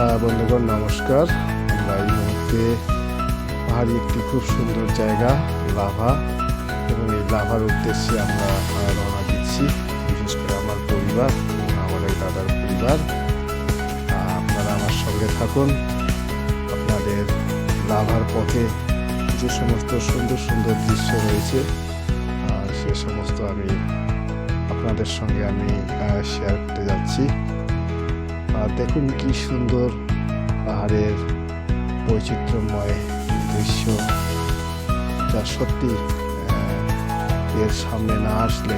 বন্ধুগণ, নমস্কার। আমরা এই মুহূর্তে পাহাড়ি একটি খুব সুন্দর জায়গা, লাভা, এবং এই লাভার উদ্দেশ্যে আমরা রওনা দিচ্ছি। বিশেষ করে আমার পরিবার আমার এই দাদার পরিবার। আপনারা আমার সঙ্গে থাকুন। আপনাদের লাভার পথে যে সমস্ত সুন্দর সুন্দর দৃশ্য রয়েছে সে সমস্ত আমি আপনাদের সঙ্গে আমি শেয়ার করতে যাচ্ছি। আর দেখুন কি সুন্দর পাহাড়ের বৈচিত্র্যময় দৃশ্য যা সত্যি এর সামনে না আসলে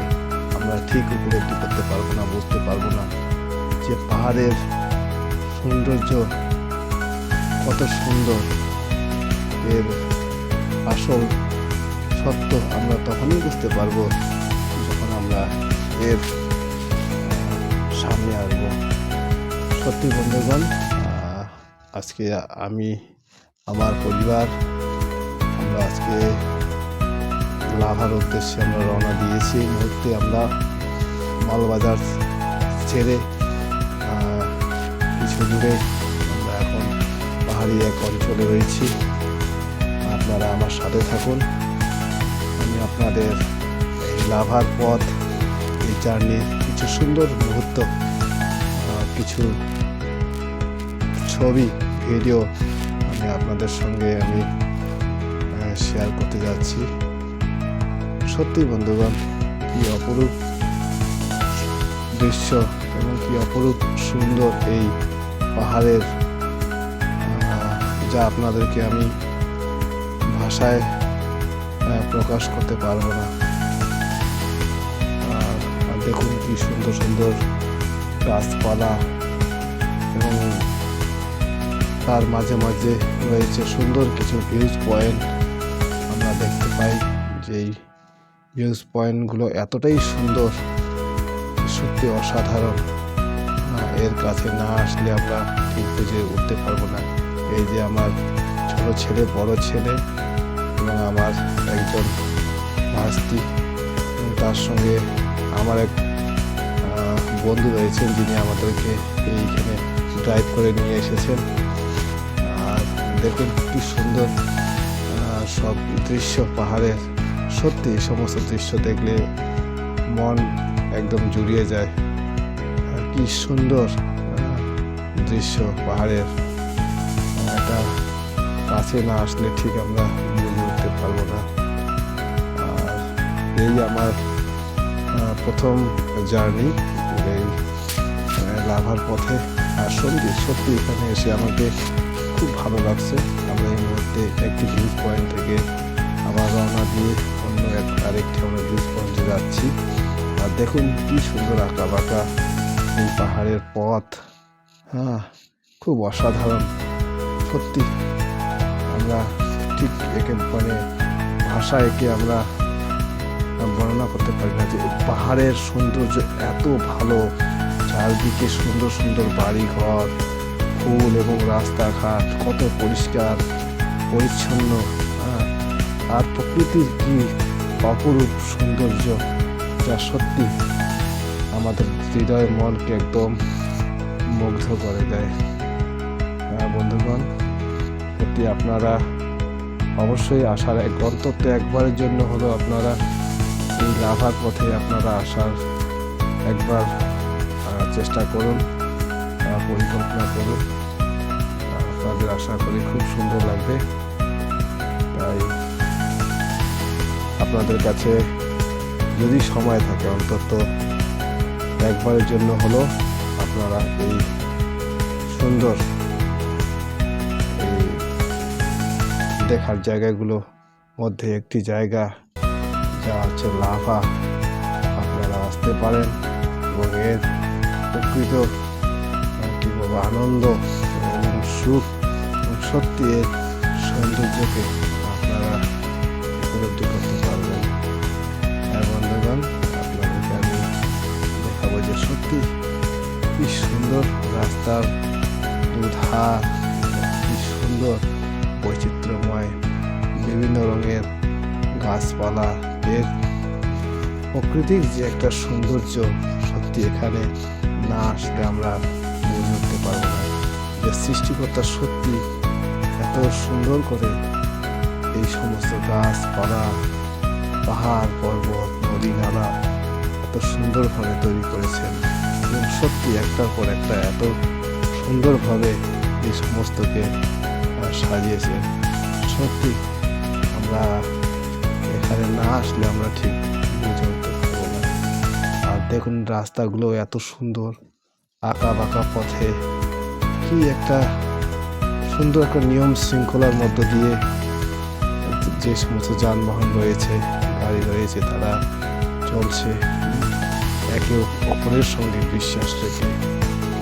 আমরা ঠিক উপলব্ধি করতে পারব না বুঝতে পারব না। যে পাহাড়ের সৌন্দর্য কত সুন্দর, এর আসল সত্য আমরা তখনই বুঝতে পারব যখন আমরা এর সত্যি বন্ধুগণ আজকে আমি, আমার পরিবার, আমরা আজকে লাভার উদ্দেশ্যে আমরা রওনা দিয়েছি। এই মুহূর্তে আমরা মালবাজার ছেড়ে কিছু দূরে আমরা এখন পাহাড়ি এক অঞ্চলে রয়েছি। আপনারা আমার সাথে থাকুন। আমি আপনাদের এই লাভার পথ, এই জার্নির কিছু সুন্দর মুহূর্ত কিছু ছবি ভিডিও আমি আপনাদের সঙ্গে আমি শেয়ার করতে যাচ্ছি। সত্যি বন্ধুগণ, কি অপরূপ দৃশ্য এবং কি অপরূপ সুন্দর এই পাহাড়ের যা আপনাদেরকে আমি ভাষায় প্রকাশ করতে পারব না। দেখুন কি সুন্দর সুন্দর গাছপালা এবং তার মাঝে মাঝে রয়েছে সুন্দর কিছু ভিউজ পয়েন্ট আমরা দেখতে পাই যে এই ভিউজ পয়েন্টগুলো এতটাই সুন্দর সত্যি অসাধারণ। এর কাছে না আসলে আমরা ঠিক বুঝে উঠতে পারব না। এই যে আমার ছোট ছেলে, বড় ছেলে এবং আমার একজন ভাস্তি তার সঙ্গে আমার এক বন্ধু রয়েছেন যিনি আমাদেরকে এইখানে ড্রাইভ করে নিয়ে এসেছেন। দেখুন কি সুন্দর সব দৃশ্য, পাহাড়ের। সত্যি সমস্ত দৃশ্য দেখলে মন একদম জুড়িয়ে যায়। কি সুন্দর দৃশ্য, পাহাড়ের। এটা কাছে না আসলে ঠিক আমরা বুঝে উঠতে পারব না। আর এই আমার প্রথম জার্নি, এই লাভার পথে আর সত্যি সত্যি এখানে এসে আমাকে খুব ভালো লাগছে। আমরা এই মুহূর্তে একটি ভিউজ পয়েন্ট থেকে আবার রওনা দিয়ে অন্য এক আরেকটি আমরা ভিউজ পয়েন্টে যাচ্ছি। আর দেখুন কি সুন্দর আঁকা বাঁকা এই পাহাড়ের পথ। হ্যাঁ খুব অসাধারণ। সত্যি, আমরা ঠিক একে মানে ভাষা একে আমরা বর্ণনা করতে পারি না যে পাহাড়ের সৌন্দর্য এত ভালো। চারদিকে সুন্দর সুন্দর বাড়ি ঘর ফুল এবং রাস্তাঘাট কত পরিষ্কার পরিচ্ছন্ন হ্যাঁ, আর প্রকৃতির কি অপরূপ সৌন্দর্য যা সত্যি আমাদের হৃদয় মনকে একদম মুগ্ধ করে দেয়। হ্যাঁ বন্ধুগণ সত্যি আপনারা অবশ্যই আসার এক অন্তত একবারের জন্য হলো আপনারা এই লাভার পথে আপনারা আসার একবার চেষ্টা করুন। পরিকল্পনা করুন। আপনাদের আশা করি খুব সুন্দর লাগবে। তাই আপনাদের কাছে যদি সময় থাকে, অন্তত একবারের জন্য হলো আপনারা এই সুন্দর দেখার জায়গাগুলো মধ্যে একটি জায়গা যা হচ্ছে লাভা, আপনারা আসতে পারেন এবং এর প্রকৃত আনন্দ এবং সুখ সত্যি এর সৌন্দর্যকে আপনারা উপলব্ধি করতে পারবেন। হ্যাঁ বন্ধুগণ, আপনাদেরকে আমি দেখাবো যে সত্যি কি সুন্দর রাস্তার দুধার, কি সুন্দর বৈচিত্র্যময় বিভিন্ন রঙের গাছপালা, এর প্রকৃতির যে একটা সৌন্দর্য সত্যি এখানে না আসলে আমরা যে সৃষ্টিকর্তা সত্যি এত সুন্দর করে এই সমস্ত গাছপালা পাহাড় পর্বত নদী নালা এত সুন্দরভাবে তৈরি করেছেন। এবং সত্যি একটার পর একটা এত সুন্দরভাবে এই সমস্তকে আহ, সাজিয়েছে সত্যি আমরা এখানে না আসলে আমরা ঠিক আর দেখুন রাস্তাগুলো এত সুন্দর আঁকা বাঁকা পথে কি একটা সুন্দর একটা নিয়ম শৃঙ্খলার মধ্য দিয়ে যে সমস্ত যানবাহন রয়েছে, গাড়ি রয়েছে, তারা চলছে। একে অপরের সঙ্গে বিশ্বাস রেখে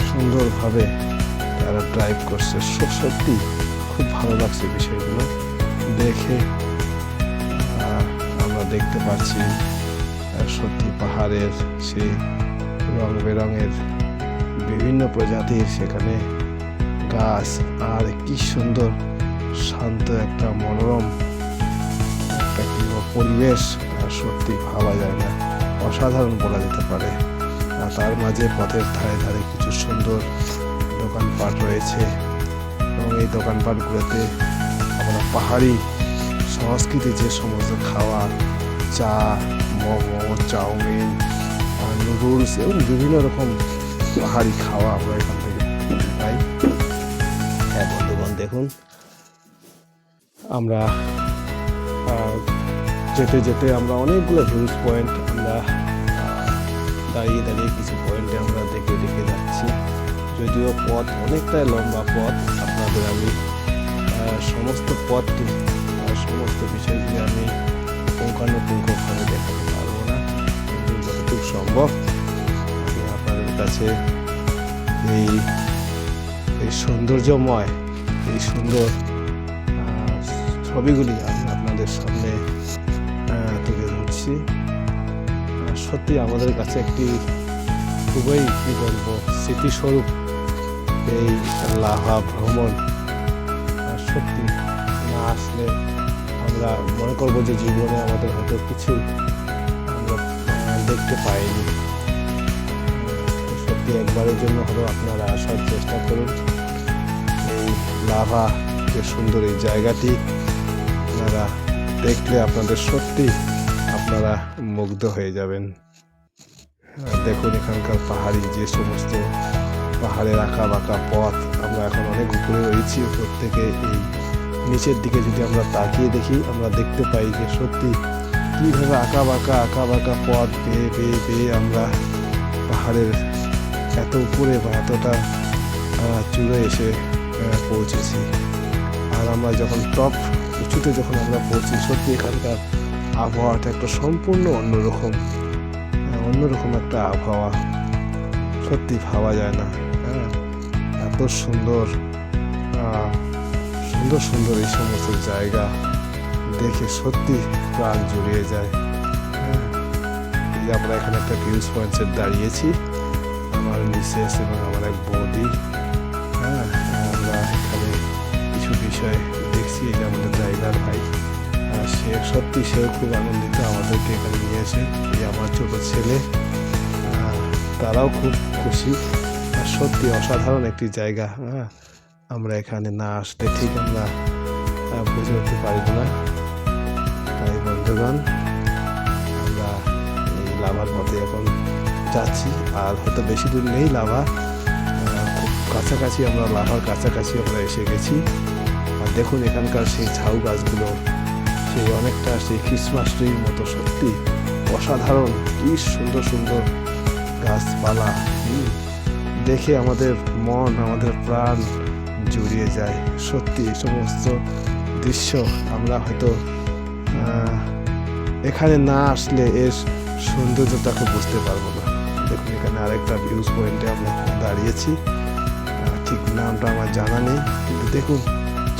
সুন্দরভাবে তারা ড্রাইভ করছে। স- সত্যি খুব ভালো লাগছে বিষয়গুলো। দেখে আমরা দেখতে পাচ্ছি সত্যি পাহাড়ের সেই রং বেরঙের বিভিন্ন প্রজাতির সেখানে গাছ, আর কি সুন্দর, শান্ত একটা মনোরম, একটা পরিবেশ সত্যি ভাবা যায় না, অসাধারণ বলা যেতে পারে। আর তার মাঝে পথের ধারে ধারে কিছু সুন্দর দোকানপাট রয়েছে, এবং এই দোকানপাটগুলোতে আমরা পাহাড়ি সংস্কৃতি যে সমস্ত খাওয়া, চা, মোমো, চাউমিন নুডলস, এবং বিভিন্ন রকম পাহাড়ি খাওয়া আমরা এখান থেকে পাই। দেখুন। আমরা যেতে যেতে আমরা অনেকগুলো ভিউজ পয়েন্ট আমরা দাঁড়িয়ে দাঁড়িয়ে কিছু পয়েন্টে আমরা দেখে দেখে যাচ্ছি। যদিও পথ অনেকটাই লম্বা পথ, আপনাদের আমি সমস্ত পথটি সমস্ত বিষয়গুলি আমি পুঙ্খানুপুঙ্খভাবে দেখাতে পারব না। যতটুকু সম্ভব আপনাদের কাছে এই সৌন্দর্যময় এই সুন্দর ছবিগুলি আমি আপনাদের সামনে তুলে ধরছি। সত্যি আমাদের কাছে একটি খুবই, কী বলব, স্মৃতিস্বরূপ এই লাভা ভ্রমণ। সত্যি না আসলে আমরা মনে করব যে জীবনে আমাদের হয়তো কিছু আমরা দেখতে পাইনি। সত্যি একবারের জন্য হলেও আপনারা আসার চেষ্টা করুন। লাভা, যে সুন্দর এই জায়গাটি, আপনারা দেখলে আপনাদের সত্যি আপনারা মুগ্ধ হয়ে যাবেন। দেখুন এখানকার পাহাড়ি যে সমস্ত পাহাড়ের আঁকা বাঁকা পথ, আমরা এখন অনেক উপরে রয়েছি উপর থেকে এই নিচের দিকে যদি আমরা তাকিয়ে দেখি, আমরা দেখতে পাই যে সত্যি কীভাবে আঁকা বাঁকা আঁকা বাঁকা পথ বেয়ে বেয়ে বেয়ে আমরা পাহাড়ের এত উপরে বা এতটা চূড়ে এসে পৌঁছেছি। আর আমরা যখন টপ উঁচুতে যখন আমরা পৌঁছি সত্যি এখানকার আবহাওয়াটা একটা সম্পূর্ণ অন্যরকম। আহ, অন্যরকম একটা আবহাওয়া। সত্যি ভাবা যায় না হ্যাঁ? এত সুন্দর সুন্দর সুন্দর এই সমস্ত জায়গা দেখে সত্যি প্রাণ জুড়িয়ে যায় হ্যাঁ? এই আমরা এখানে একটা ভিউজ পয়েন্টে দাঁড়িয়েছি আমার মিসেস এবং আমার এক বৌদি। বিষয় দেখছি যে আমাদের ড্রাইভার ভাই। আর সে সত্যি সেও খুব আনন্দিত আমাদেরকে এখানে নিয়ে এসে, এই আমার ছোটো ছেলে। তারাও খুব খুশি। আর সত্যি অসাধারণ একটি জায়গা হ্যাঁ? আমরা এখানে না আসলে ঠিক আমরা বুঝে উঠতে পারি না। তাই বন্ধুগণ, আমরা এই লাভার পথে এখন যাচ্ছি। আর হয়তো বেশি দূর নেই লাভা। খুব কাছাকাছি আমরা, লাভার কাছাকাছি আমরা এসে গেছি। দেখুন এখানকার সেই ঝাউ গাছগুলো, সেই অনেকটা সেই খ্রিসমাস ট্রির মতো সত্যি অসাধারণ, কি সুন্দর সুন্দর গাছপালা। দেখে আমাদের মন, আমাদের প্রাণ জুড়িয়ে যায়। সত্যি এই সমস্ত দৃশ্য আমরা হয়তো এখানে না আসলে এর সৌন্দর্যটাকে বুঝতে পারব না। দেখুন এখানে আরেকটা ভিউজ পয়েন্টে আমরা দাঁড়িয়েছি। ঠিক নামটা আমার জানা নেই। কিন্তু দেখুন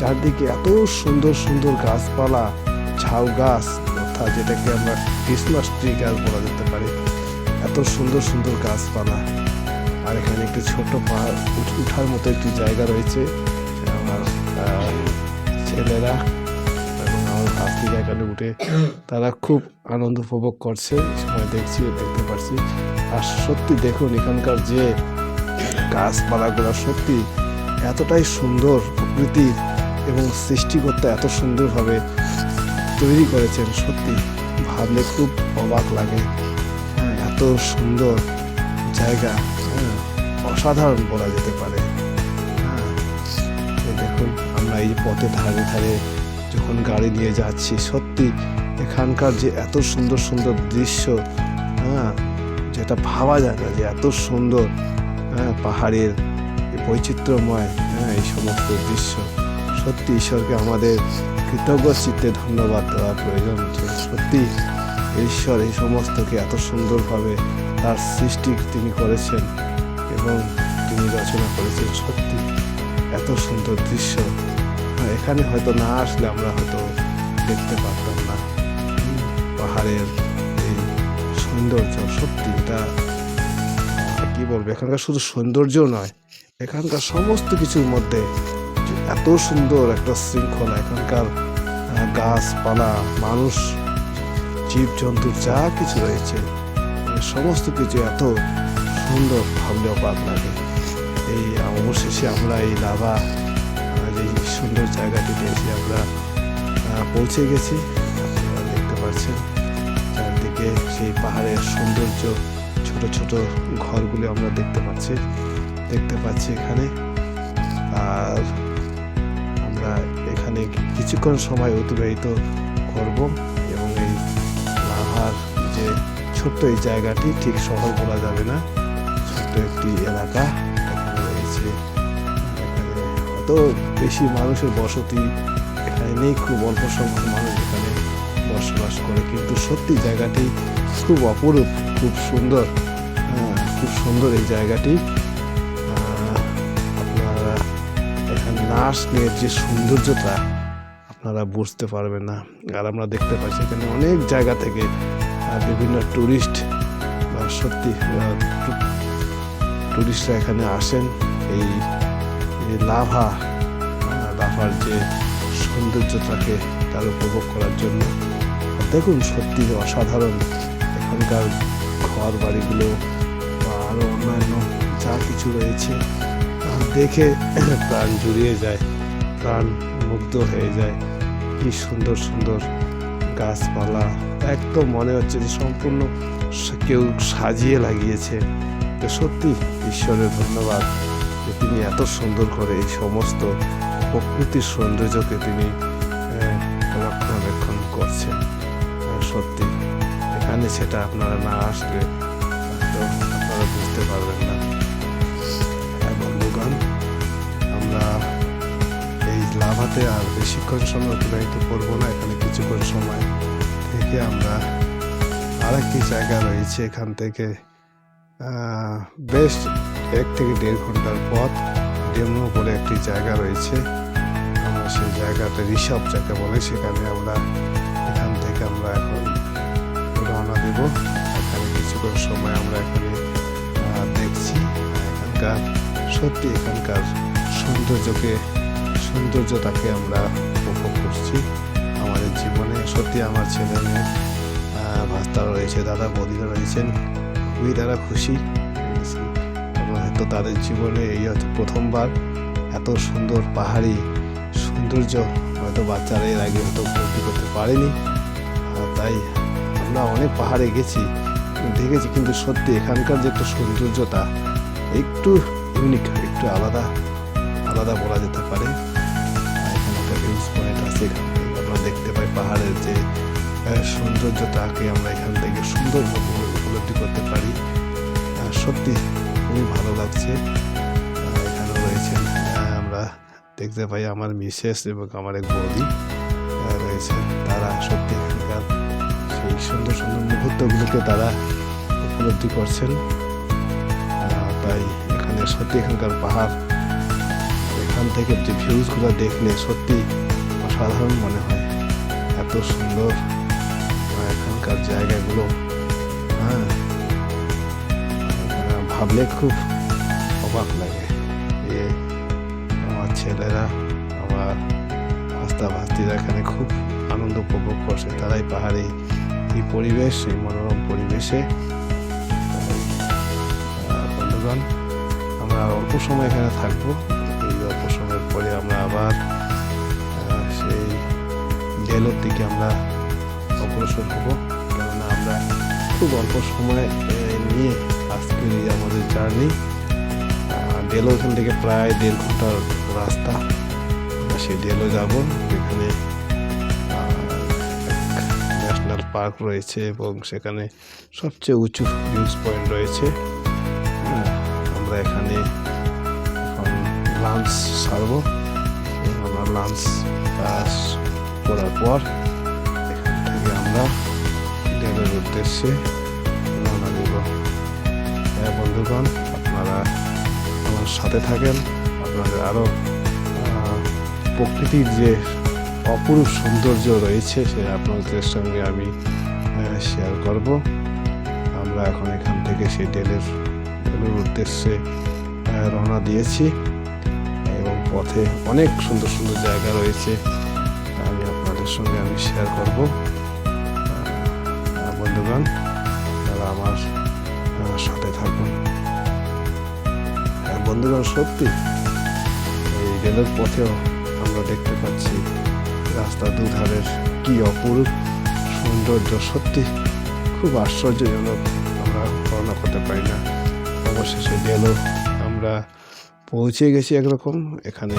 চারদিকে এত সুন্দর সুন্দর গাছপালা, ঝাউ গাছ, অর্থাৎ যেটাকে আমরা ক্রিসমাস ট্রি গাছ বলা যেতে পারে। এত সুন্দর সুন্দর গাছপালা। আর এখানে একটি ছোট পাহাড়, উঠ- উঠার মতো একটি জায়গা রয়েছে। আমার ছেলেরা এবং আমার ভাস্তিরা এখানে উঠে তারা খুব আনন্দ উপভোগ করছে। সময় দেখছি, দেখতে পাচ্ছি আর সত্যি দেখুন, এখানকার যে গাছপালাগুলো সত্যি এতটাই সুন্দর প্রকৃতির এবং সৃষ্টিকর্তা এত সুন্দরভাবে তৈরি করেছেন সত্যি ভাবলে খুব অবাক লাগে। এত সুন্দর জায়গা হ্যাঁ, অসাধারণ বলা যেতে পারে। হ্যাঁ, দেখুন আমরা এই পথে ধারে ধারে যখন গাড়ি নিয়ে যাচ্ছি সত্যি এখানকার যে এত সুন্দর সুন্দর দৃশ্য হ্যাঁ যেটা ভাবা যায় না যে এত সুন্দর হ্যাঁ পাহাড়ের বৈচিত্র্যময় হ্যাঁ এই সমস্ত দৃশ্য। সত্যি ঈশ্বরকে আমাদের কৃতজ্ঞ চিত্তে ধন্যবাদ দেওয়া প্রয়োজন সত্যি ঈশ্বর এই সমস্তকে এত সুন্দরভাবে তার সৃষ্টি তিনি করেছেন এবং তিনি রচনা করেছেন। সত্যি এত সুন্দর দৃশ্য। হ্যাঁ, এখানে হয়তো না আসলে আমরা হয়তো দেখতে পারতাম না। পাহাড়ের এই সৌন্দর্য সত্যি এটা কী বলব এখানকার শুধু সৌন্দর্য নয় এখানকার সমস্ত কিছুর মধ্যে এত সুন্দর একটা শৃঙ্খলা এখানকার গাছপালা, মানুষ জীবজন্তু যা কিছু রয়েছে সমস্ত কিছু এত সুন্দর ভাবলে অবাক লাগে এই অবশেষে আমরা এই লাভা যে সুন্দর জায়গাটিতে এসে আমরা পৌঁছে গেছি। দেখতে পাচ্ছেন, চারদিকে সেই পাহাড়ের সৌন্দর্য, ছোট ছোট ঘরগুলি আমরা দেখতে পাচ্ছি দেখতে পাচ্ছি এখানে। আর এখানে কিছুক্ষণ সময় অতিবাহিত করব এবং এই লাভার যে ছোট্ট এই জায়গাটি ঠিক শহর বলা যাবে না ছোট্ট একটি এলাকা রয়েছে। অত বেশি মানুষের বসতি এখানে নেই খুব অল্প সংখ্যক মানুষ এখানে বসবাস করে কিন্তু সত্যি জায়গাটি খুব অপরূপ খুব সুন্দর হ্যাঁ, খুব সুন্দর এই জায়গাটি। এখানে না আসলে যে সৌন্দর্যতা আপনারা বুঝতে পারবেন না আর আমরা দেখতে পাচ্ছি এখানে অনেক জায়গা থেকে বিভিন্ন টুরিস্ট বা সত্যি আহ, টু- টুরিস্টরা এখানে আসেন। এই এই লাভা লাভার যে সৌন্দর্যটাকে তার উপভোগ করার জন্য। দেখুন সত্যি অসাধারণ এখানকার ঘর বাড়িগুলো বা আরও অন্যান্য যা কিছু রয়েছে। দেখে প্রাণ জুড়িয়ে যায়, প্রাণ মুগ্ধ হয়ে যায়। কি সুন্দর সুন্দর গাছপালা। একদম মনে হচ্ছে যে সম্পূর্ণ কেউ সাজিয়ে লাগিয়েছে। তো সত্যি ঈশ্বরের ধন্যবাদ যে তিনি এত সুন্দর করে এই সমস্ত প্রকৃতির সৌন্দর্যকে তিনি রক্ষণাবেক্ষণ করছেন। সত্যি। এখানে সেটা আপনারা না আসলে আপনারা বুঝতে পারবেন না। লাভাতে আর বেশিক্ষণ সময় অতিবাহিত করব না, এখানে কিছুক্ষণ সময় থেকে আমরা আরেকটি জায়গা রয়েছে এখান থেকে। বেশ এক থেকে দেড় ঘণ্টার পথ ডেমো বলে একটি জায়গা রয়েছে। সেই জায়গাটা ঋষভ যাকে বলে, সেখানে আমরা, এখান থেকে আমরা এখন রওনা দেব। এখানে কিছুক্ষণ সময় আমরা এখানে দেখছি। এখানকার সত্যি এখানকার সৌন্দর্যকে সৌন্দর্যটাকে আমরা উপভোগ করছি। আমাদের জীবনে সত্যি আমার ছেলে মেয়ে আহ, ভাস্তারা রয়েছে দাদা বৌদিরা রয়েছেন খুবই তারা খুশি। হয়তো তাদের জীবনে এই হয়তো প্রথমবার এত সুন্দর পাহাড়ি সৌন্দর্য হয়তো বাচ্চারা এর আগে হয়তো উপলব্ধি করতে পারেনি। তাই আমরা অনেক পাহাড়ে গেছি দেখেছি কিন্তু সত্যি এখানকার যে একটা সৌন্দর্যতা একটু ইউনিক একটু আলাদা আলাদা বলা যেতে পারে। আমরা দেখতে পাই পাহাড়ের যে সৌন্দর্যটাকে আমরা এখান থেকে সুন্দরভাবে উপলব্ধি করতে পারি। সত্যি খুবই ভালো লাগছে। এখানে রয়েছেন আমরা দেখতে পাই আমার মিসেস এবং আমার এক বৌদি রয়েছে তারা সত্যি এখানকার সেই সুন্দর সুন্দর মুহূর্তগুলোকে তারা উপলব্ধি করছেন। তাই এখানে সত্যি এখানকার পাহাড়, এখান থেকে যে ভিউজগুলো দেখলে সত্যি অসাধারণ মনে হয়। এত সুন্দর এখানকার জায়গাগুলো। হ্যাঁ। ভাবলে খুব অবাক লাগে যে আমার ছেলেরা, আমার ভাস্তা ভাস্তিরা এখানে খুব আনন্দ উপভোগ করছে। তারাই পাহাড়ে এই পরিবেশ, এই মনোরম পরিবেশে। বন্ধুগণ, আমরা অল্প সময় এখানে থাকব। এই অল্প সময়ের পরে আমরা আবার ডেলোর দিকে আমরা অগ্রসর হব। কেননা আমরা খুব অল্প সময় নিয়ে আজকে আমাদের জার্নি। ডেলো এখান থেকে প্রায় দেড় ঘণ্টার রাস্তা। আমরা সেই ডেলো যাব। যেখানে ন্যাশনাল পার্ক রয়েছে এবং সেখানে সবচেয়ে উঁচু ভিউজ পয়েন্ট রয়েছে। আমরা এখানে, এখন লাঞ্চ সারবো। আমরা লাঞ্চ করার পর এখান থেকে আমরা ডেলের উদ্দেশ্যে রওনা দেব হ্যাঁ বন্ধুগণ, আপনারা আমার সাথে থাকেন, আপনাদের আরও প্রকৃতির যে অপরূপ সৌন্দর্য রয়েছে সে আপনাদের সঙ্গে আমি শেয়ার করব। আমরা এখন এখান থেকে সেই ডেলের ডেলের উদ্দেশ্যে রওনা দিয়েছি এবং পথে অনেক সুন্দর সুন্দর জায়গা রয়েছে। আপনাদের সঙ্গে আমি শেয়ার করব। আহ, বন্ধুগণ তারা আমার সাথে থাকুন। হ্যাঁ, বন্ধুগণ সত্যি এই রেলের পথেও আমরা দেখতে পাচ্ছি রাস্তার দুধারের কি অপরূপ সৌন্দর্য। সত্যি খুব আশ্চর্যজনক আমরা বর্ণনা করতে পারি না। অবশেষে গেল আমরা পৌঁছে গেছি একরকম। এখানে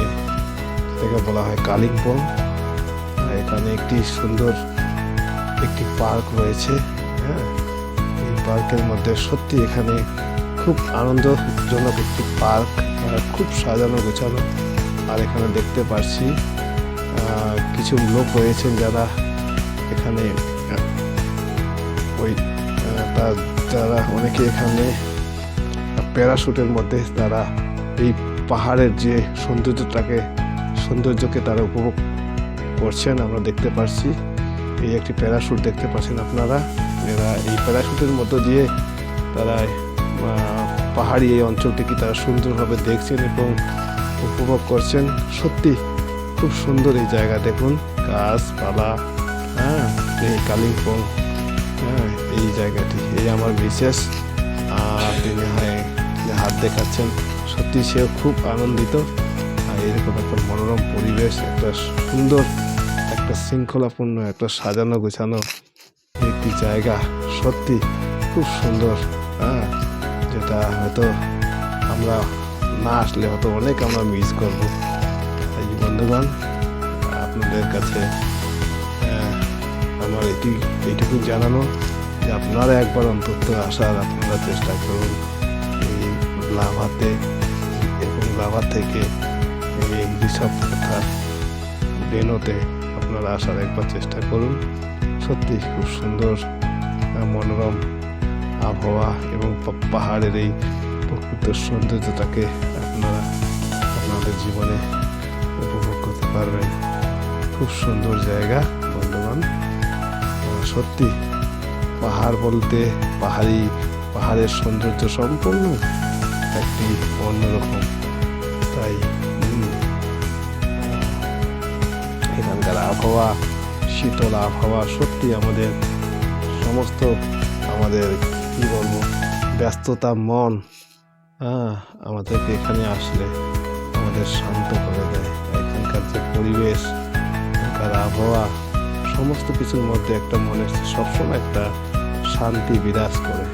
থেকে বলা হয় কালিম্পং। এখানে একটি সুন্দর একটি পার্ক রয়েছে হ্যাঁ? এই পার্কের মধ্যে সত্যি এখানে খুব আনন্দজনক একটি পার্ক খুব সাজানো গোছানো। আর এখানে দেখতে পারছি কিছু লোক রয়েছেন যারা এখানে, ওই তার যারা অনেকে এখানে প্যারাশুটের মধ্যে তারা এই পাহাড়ের যে সৌন্দর্যটাকে, সৌন্দর্যকে তারা উপভোগ করছেন, আমরা দেখতে পাচ্ছি এই একটি প্যারাশুট দেখতে পাচ্ছেন আপনারা। এরা এই প্যারাশুটের মধ্য দিয়ে তারা পাহাড়ি এই অঞ্চলটিকে তারা সুন্দরভাবে দেখছেন এবং উপভোগ করছেন। সত্যি খুব সুন্দর এই জায়গা দেখুন। গাছপালা হ্যাঁ এই কালিম্পং হ্যাঁ এই জায়গাটি, এই আমার বিশেষ আর তিনি হয় হাত দেখাচ্ছেন। সত্যি সেও খুব আনন্দিত। আর এরকম একটা মনোরম পরিবেশ, একটা সুন্দর একটা শৃঙ্খলাপূর্ণ, একটা সাজানো গোছানো একটি জায়গা সত্যি খুব সুন্দর হ্যাঁ? যেটা হয়তো আমরা না আসলে হয়তো অনেক আমরা মিস করব। এই বন্ধুগণ, আপনাদের কাছে আমার এটি এইটুকু জানানো যে আপনারা একবার অন্তত আসার আপনারা চেষ্টা করুন। এই লাভাতে এবং লাভা থেকে এই ঋষভ তথা ডেনোতে আপনারা আসার একবার চেষ্টা করুন। সত্যি খুব সুন্দর মনোরম আবহাওয়া এবং পাহাড়ের এই প্রকৃত সৌন্দর্যতাকে আপনারা আপনাদের জীবনে উপভোগ করতে পারবেন। খুব সুন্দর জায়গা আহ, সত্যি পাহাড় বলতে পাহাড়ি পাহাড়ের সৌন্দর্য সম্পূর্ণ একটি অন্যরকম। তাই এখানকার আবহাওয়া শীতল, আবহাওয়া সত্যি আমাদের সমস্ত আমাদের কী বলব, ব্যস্ততা, মন আমাদেরকে এখানে আসলে আমাদের শান্ত করে দেয়। এখানকার যে পরিবেশ, এখানকার আবহাওয়া, সমস্ত কিছুর মধ্যে একটা মনে সবসময় একটা শান্তি বিরাজ করে।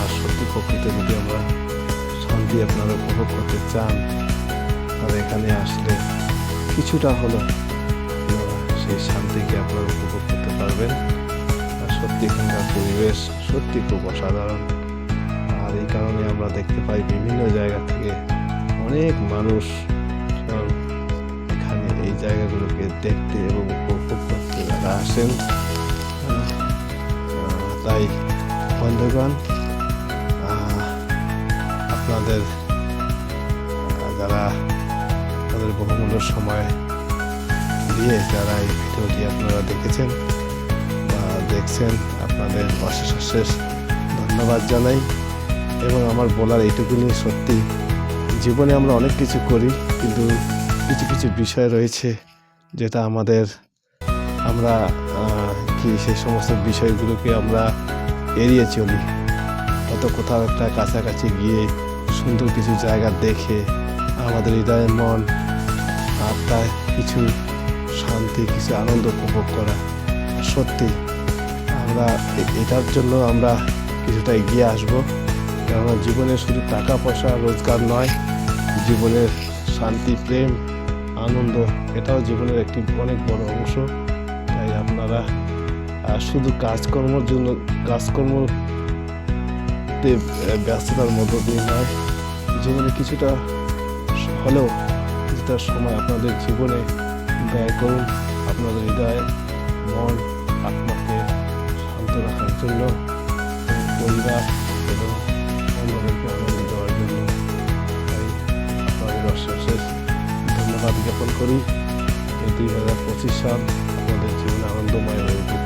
আর সত্যি প্রকৃতি যদি আমরা শান্তি আপনারা উপভোগ করতে চান আর এখানে আসলে কিছুটা হলো সেই শান্তিকে আপনারা উপভোগ করতে পারবেন? আর সত্যি এখানকার পরিবেশ, সত্যি খুব অসাধারণ। আর এই কারণে আমরা দেখতে পাই বিভিন্ন জায়গা থেকে অনেক মানুষ এখানে এই জায়গাগুলোকে দেখতে এবং উপভোগ করতে যারা আসেন। তাই বন্ধুগণ আপনাদের যারা তাদের বহুমূল্য সময় দিয়ে যারা এই ভিডিওটি আপনারা দেখেছেন বা দেখছেন, আপনাদের অশেষ অশেষ ধন্যবাদ জানাই। এবং আমার বলার এইটুকুনি সত্যি জীবনে আমরা অনেক কিছু করি, কিন্তু কিছু কিছু বিষয় রয়েছে যেটা আমাদের, আমরা কি সেই সমস্ত বিষয়গুলোকে আমরা এড়িয়ে চলি। হয়তো কোথাও একটা কাছাকাছি গিয়ে সুন্দর কিছু জায়গা দেখে আমাদের হৃদয়ের মন, আত্মায় কিছু শান্তি, কিছু আনন্দ উপভোগ করা। সত্যি, আমরা এটার জন্য আমরা কিছুটা এগিয়ে আসব। কেননা জীবনে শুধু টাকা, পয়সা, রোজগার নয়, জীবনের শান্তি, প্রেম, আনন্দ, এটাও জীবনের একটি অনেক বড় অংশ। তাই আপনারা শুধু কাজকর্মর জন্য, কাজকর্মতে ব্যস্ততার মধ্য দিয়ে নয়, জীবনে কিছুটা হলেও কিছুটা সময় আপনাদের জীবনে ব্যয় করুন আপনাদের হৃদয় মন, আত্মাকে শান্ত রাখার জন্য পরিবার এবং অন্যদেরকে আনন্দ দেওয়ার জন্য তাই আপনাদের অশেষ ধন্যবাদ জ্ঞাপন করি। দুই হাজার পঁচিশ সাল আপনাদের জীবনে আনন্দময় হয়ে উঠুক।